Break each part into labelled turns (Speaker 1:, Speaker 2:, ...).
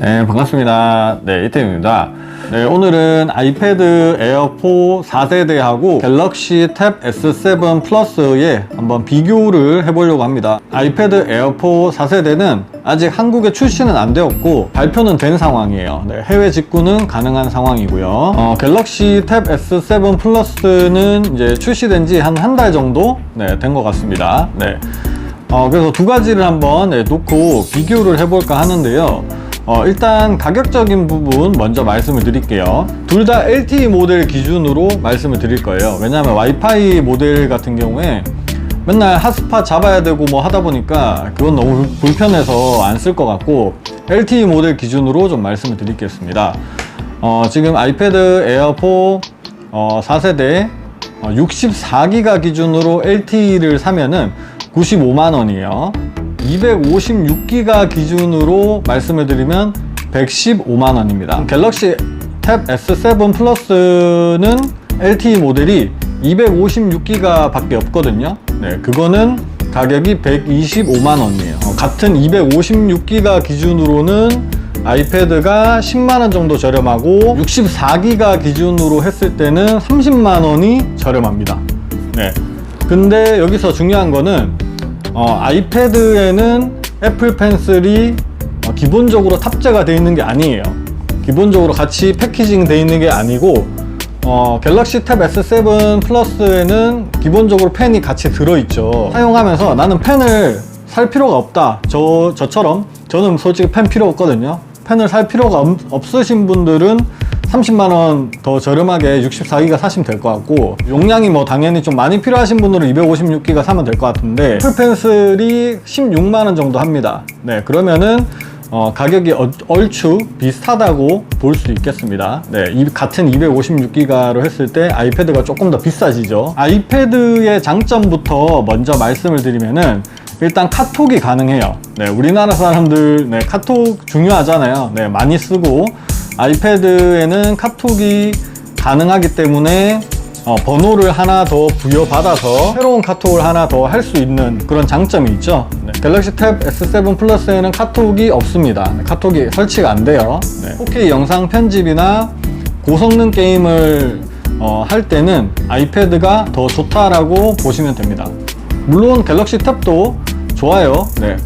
Speaker 1: 네, 반갑습니다. 네, 이태입니다. 네, 오늘은 아이패드 에어4 4세대하고 갤럭시 탭 S7 플러스에 한번 비교를 해보려고 합니다. 아이패드 에어4 4세대는 아직 한국에 출시는 안 되었고 발표는 된 상황이에요. 네, 해외 직구는 가능한 상황이고요. 어, 갤럭시 탭 S7 플러스는 이제 출시된 지 한 한 달 정도 네, 된 것 같습니다. 네. 어, 그래서 두 가지를 한번 네, 놓고 비교를 해볼까 하는데요. 어, 일단 가격적인 부분 먼저 말씀을 드릴게요. 둘 다 LTE 모델 기준으로 말씀을 드릴 거예요. 왜냐하면 와이파이 모델 같은 경우에 맨날 핫스팟 잡아야 되고 뭐 하다 보니까 그건 너무 불편해서 안 쓸 것 같고 LTE 모델 기준으로 좀 말씀을 드리겠습니다. 어, 지금 아이패드 에어4 어, 4세대 64기가 기준으로 LTE를 사면은 95만 원이에요. 256기가 기준으로 말씀을 드리면 115만 원입니다. 갤럭시 탭 S7 플러스는 LTE 모델이 256기가 밖에 없거든요. 네, 그거는 가격이 125만 원이에요. 어, 같은 256기가 기준으로는 아이패드가 10만원 정도 저렴하고 64기가 기준으로 했을 때는 30만원이 저렴합니다. 네. 근데 여기서 중요한 거는 어, 아이패드에는 애플 펜슬이 어, 기본적으로 탑재가 되어 있는 게 아니에요. 기본적으로 같이 패키징 되어 있는 게 아니고 어, 갤럭시 탭 S7 플러스에는 기본적으로 펜이 같이 들어있죠. 사용하면서 나는 펜을 살 필요가 없다. 저, 저처럼 저는 솔직히 펜 필요 없거든요. 펜을 살 필요가 없, 없으신 분들은 30만원 더 저렴하게 64기가 사시면 될 것 같고 용량이 뭐 당연히 좀 많이 필요하신 분들은 256기가 사면 될 것 같은데 풀펜슬이 16만원 정도 합니다 네 그러면은 어, 가격이 어- 얼추 비슷하다고 볼 수 있겠습니다. 네, 이 같은 256기가로 했을 때 아이패드가 조금 더 비싸지죠. 아이패드의 장점부터 먼저 말씀을 드리면은 일단 카톡이 가능해요. 네, 우리나라 사람들 네, 카톡 중요하잖아요. 네, 많이 쓰고 아이패드에는 카톡이 가능하기 때문에 어, 번호를 하나 더 부여받아서 새로운 카톡을 하나 더 할 수 있는 그런 장점이 있죠. 네. 갤럭시 탭 S7 플러스에는 카톡이 없습니다. 네, 카톡이 설치가 안 돼요. 네. 4K 영상 편집이나 고성능 게임을 어, 할 때는 아이패드가 더 좋다라고 보시면 됩니다. 물론 갤럭시 탭도 좋아요. 네.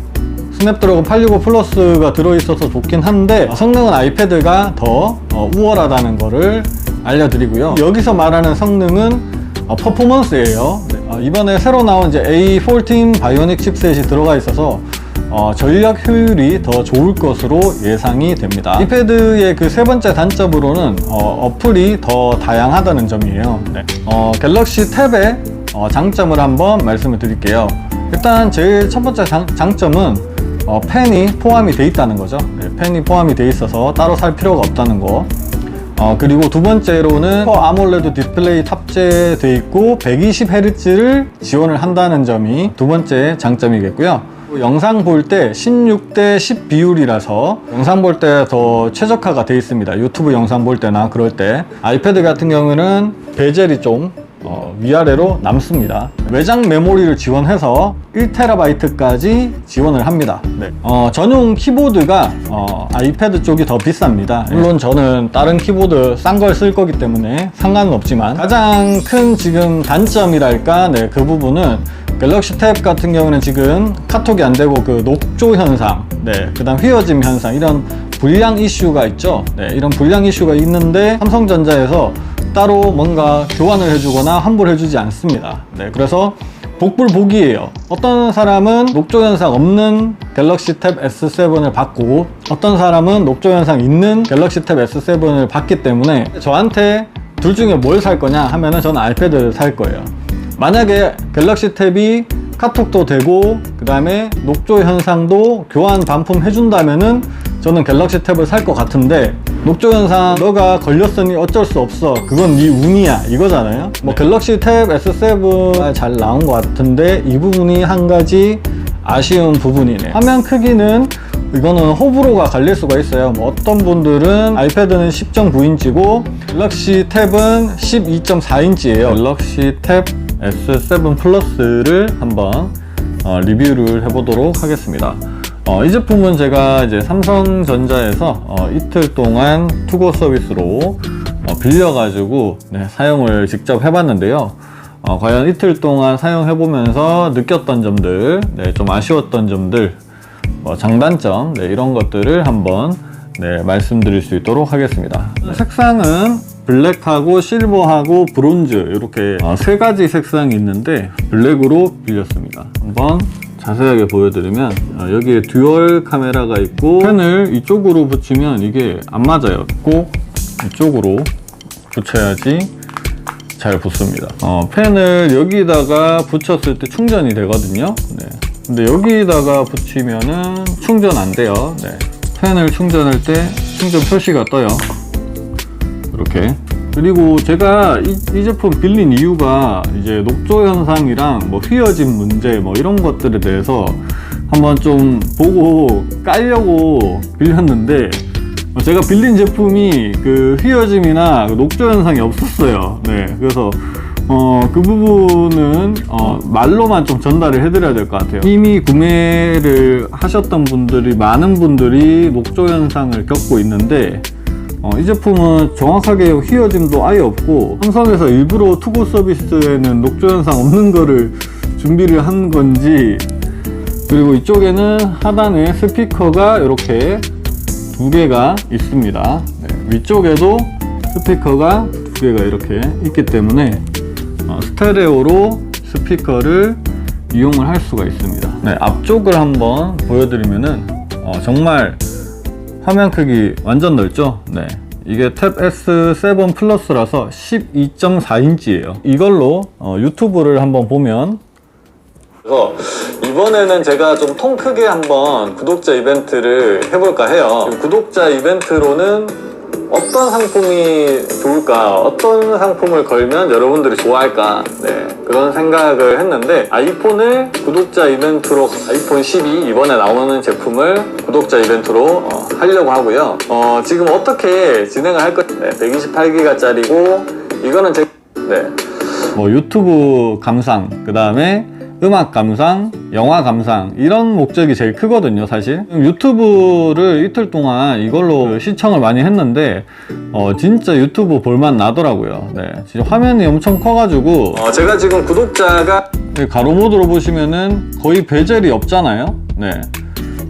Speaker 1: 스냅드래곤 865 플러스가 들어있어서 좋긴 한데 성능은 아이패드가 더 어, 우월하다는 거를 알려드리고요. 여기서 말하는 성능은 어, 퍼포먼스예요. 네, 어, 이번에 새로 나온 이제 A14 바이오닉 칩셋이 들어가 있어서 어, 전력 효율이 더 좋을 것으로 예상이 됩니다. 아이패드의 그 세 번째 단점으로는 어, 어플이 더 다양하다는 점이에요. 네. 어, 갤럭시 탭의 어, 장점을 한번 말씀을 드릴게요. 일단 제일 첫 번째 장, 장점은 어, 펜이 포함이 돼 있다는 거죠. 네, 펜이 포함이 돼 있어서 따로 살 필요가 없다는 거. 어, 그리고 두 번째로는 아몰레드 디스플레이 탑재돼 있고 120Hz를 지원을 한다는 점이 두 번째 장점이겠고요. 영상 볼 때 16대 10 비율이라서 영상 볼 때 더 최적화가 돼 있습니다. 유튜브 영상 볼 때나 그럴 때 아이패드 같은 경우는 베젤이 좀 어, 위아래로 남습니다. 외장 메모리를 지원해서 1TB까지 지원을 합니다. 네. 어, 전용 키보드가 어, 아이패드 쪽이 더 비쌉니다. 물론 저는 다른 키보드 싼 걸 쓸 거기 때문에 상관은 없지만 가장 큰 지금 단점이랄까 네, 그 부분은 갤럭시 탭 같은 경우는 지금 카톡이 안 되고 그 녹조 현상, 네, 그다음 휘어짐 현상 이런 불량 이슈가 있죠. 네, 이런 불량 이슈가 있는데 삼성전자에서 따로 뭔가 교환을 해주거나 환불해주지 않습니다. 네, 그래서 복불복이에요. 어떤 사람은 녹조 현상 없는 갤럭시 탭 S7을 받고 어떤 사람은 녹조 현상 있는 갤럭시 탭 S7을 받기 때문에 저한테 둘 중에 뭘 살 거냐 하면은 저는 아이패드를 살 거예요. 만약에 갤럭시 탭이 카톡도 되고 그 다음에 녹조 현상도 교환 반품 해준다면은 저는 갤럭시 탭을 살 것 같은데 녹조 현상 너가 걸렸으니 어쩔 수 없어 그건 네 운이야 이거잖아요 뭐 갤럭시 탭 S7 잘 나온 것 같은데 이 부분이 한 가지 아쉬운 부분이네 화면 크기는 이거는 호불호가 갈릴 수가 있어요. 뭐 어떤 분들은 아이패드는 10.9인치고 갤럭시 탭은 12.4인치예요. 갤럭시 탭 S7 플러스를 한번 어, 리뷰를 해보도록 하겠습니다. 어, 이 제품은 제가 이제 삼성전자에서 어, 이틀 동안 투고 서비스로 어, 빌려가지고 네, 사용을 직접 해봤는데요. 어, 과연 이틀 동안 사용해보면서 느꼈던 점들, 네, 좀 아쉬웠던 점들, 뭐 장단점 네, 이런 것들을 한번 네, 말씀드릴 수 있도록 하겠습니다. 색상은 블랙하고 실버하고 브론즈 이렇게 어, 세 가지 색상이 있는데 블랙으로 빌렸습니다. 한번 자세하게 보여드리면 어, 여기에 듀얼 카메라가 있고 펜을 이쪽으로 붙이면 이게 안 맞아요. 꼭 이쪽으로 붙여야지 잘 붙습니다. 어, 펜을 여기다가 붙였을 때 충전이 되거든요. 네. 근데 여기다가 붙이면은 충전 안 돼요. 네. 펜을 충전할 때 충전 표시가 떠요. 이렇게. 그리고 제가 이, 이 제품 빌린 이유가 이제 녹조 현상이랑 뭐 휘어짐 문제 뭐 이런 것들에 대해서 한번 좀 보고 깔려고 빌렸는데 어, 제가 빌린 제품이 그 휘어짐이나 그 녹조 현상이 없었어요. 네, 그래서 어, 그 부분은 어, 말로만 좀 전달을 해드려야 될 것 같아요. 이미 구매를 하셨던 분들이 많은 분들이 녹조 현상을 겪고 있는데 어, 이 제품은 정확하게 휘어짐도 아예 없고 삼성에서 일부러 투고 서비스에는 녹조 현상 없는 거를 준비를 한 건지 그리고 이쪽에는 하단에 스피커가 이렇게 두 개가 있습니다. 네, 위쪽에도 스피커가 두 개가 이렇게 있기 때문에 어, 스테레오로 스피커를 이용을 할 수가 있습니다. 네, 앞쪽을 한번 보여드리면은 어, 정말 화면 크기 완전 넓죠? 네. 이게 탭 S7 플러스라서 12.4인치예요. 이걸로 어, 유튜브를 한번 보면 그래서 이번에는 제가 좀 통 크게 한번 구독자 이벤트를 해볼까 해요. 구독자 이벤트로는 어떤 상품이 좋을까, 어떤 상품을 걸면 여러분들이 좋아할까, 네, 그런 생각을 했는데, 아이폰을 구독자 이벤트로, 아이폰 12 이번에 나오는 제품을 구독자 이벤트로 어, 하려고 하고요. 어, 지금 어떻게 진행을 할 것, 네, 128기가짜리고, 이거는 제, 네, 뭐 유튜브 감상, 그 다음에 음악 감상, 영화 감상 이런 목적이 제일 크거든요, 사실. 유튜브를 이틀 동안 이걸로 시청을 많이 했는데 어, 진짜 유튜브 볼만 나더라고요. 네, 진짜 화면이 엄청 커가지고 어, 제가 지금 구독자가 가로 모드로 보시면은 거의 베젤이 없잖아요. 네.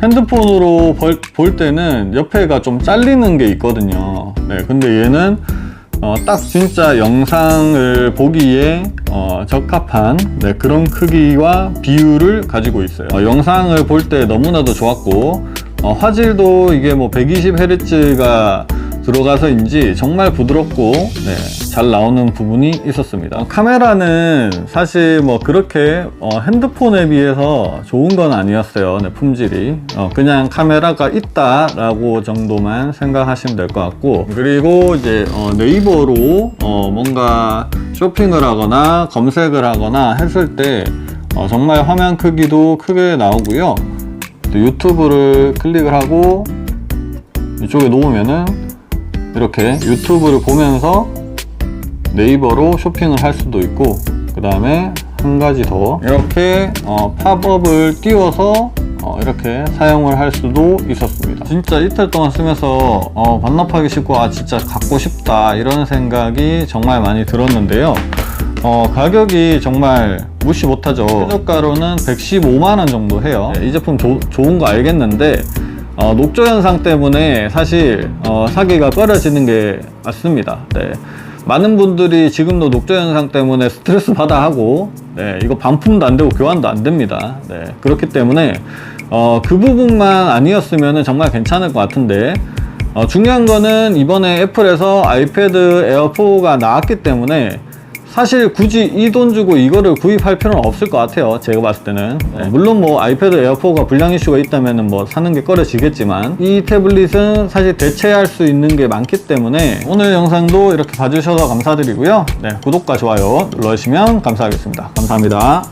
Speaker 1: 핸드폰으로 벌- 볼 때는 옆에가 좀 잘리는 게 있거든요. 네, 근데 얘는 어, 딱 진짜 영상을 보기에 어, 적합한 네, 그런 크기와 비율을 가지고 있어요. 어, 영상을 볼 때 너무나도 좋았고 어, 화질도 이게 뭐 120Hz가 들어가서인지 정말 부드럽고 네, 잘 나오는 부분이 있었습니다. 어, 카메라는 사실 뭐 그렇게 어, 핸드폰에 비해서 좋은 건 아니었어요. 네, 품질이 어, 그냥 카메라가 있다 라고 정도만 생각하시면 될 것 같고 그리고 이제 어, 네이버로 어, 뭔가 쇼핑을 하거나 검색을 하거나 했을 때 어, 정말 화면 크기도 크게 나오고요. 또 유튜브를 클릭을 하고 이쪽에 놓으면은 이렇게 유튜브를 보면서 네이버로 쇼핑을 할 수도 있고 그 다음에 한 가지 더. 이렇게? 어, 팝업을 띄워서 어, 이렇게 사용을 할 수도 있었습니다. 진짜 이틀 동안 쓰면서 어, 반납하기 싫고 아 진짜 갖고 싶다 이런 생각이 정말 많이 들었는데요. 어, 가격이 정말 무시 못하죠. 최저가로는 115만원 정도 해요. 네, 이 제품 조- 좋은 거 알겠는데 어, 녹조 현상 때문에 사실 어, 사기가 꺼려지는 게 맞습니다. 네. 많은 분들이 지금도 녹조 현상 때문에 스트레스 받아 하고 네, 이거 반품도 안 되고 교환도 안 됩니다. 네, 그렇기 때문에 어, 그 부분만 아니었으면 정말 괜찮을 것 같은데 어, 중요한 거는 이번에 애플에서 아이패드 에어 4가 나왔기 때문에 사실 굳이 이 돈 주고 이거를 구입할 필요는 없을 것 같아요. 제가 봤을 때는. 네, 물론 뭐 아이패드 에어4가 불량 이슈가 있다면 뭐 사는 게 꺼려지겠지만 이 태블릿은 사실 대체할 수 있는 게 많기 때문에 오늘 영상도 이렇게 봐주셔서 감사드리고요. 네, 구독과 좋아요 눌러주시면 감사하겠습니다. 감사합니다.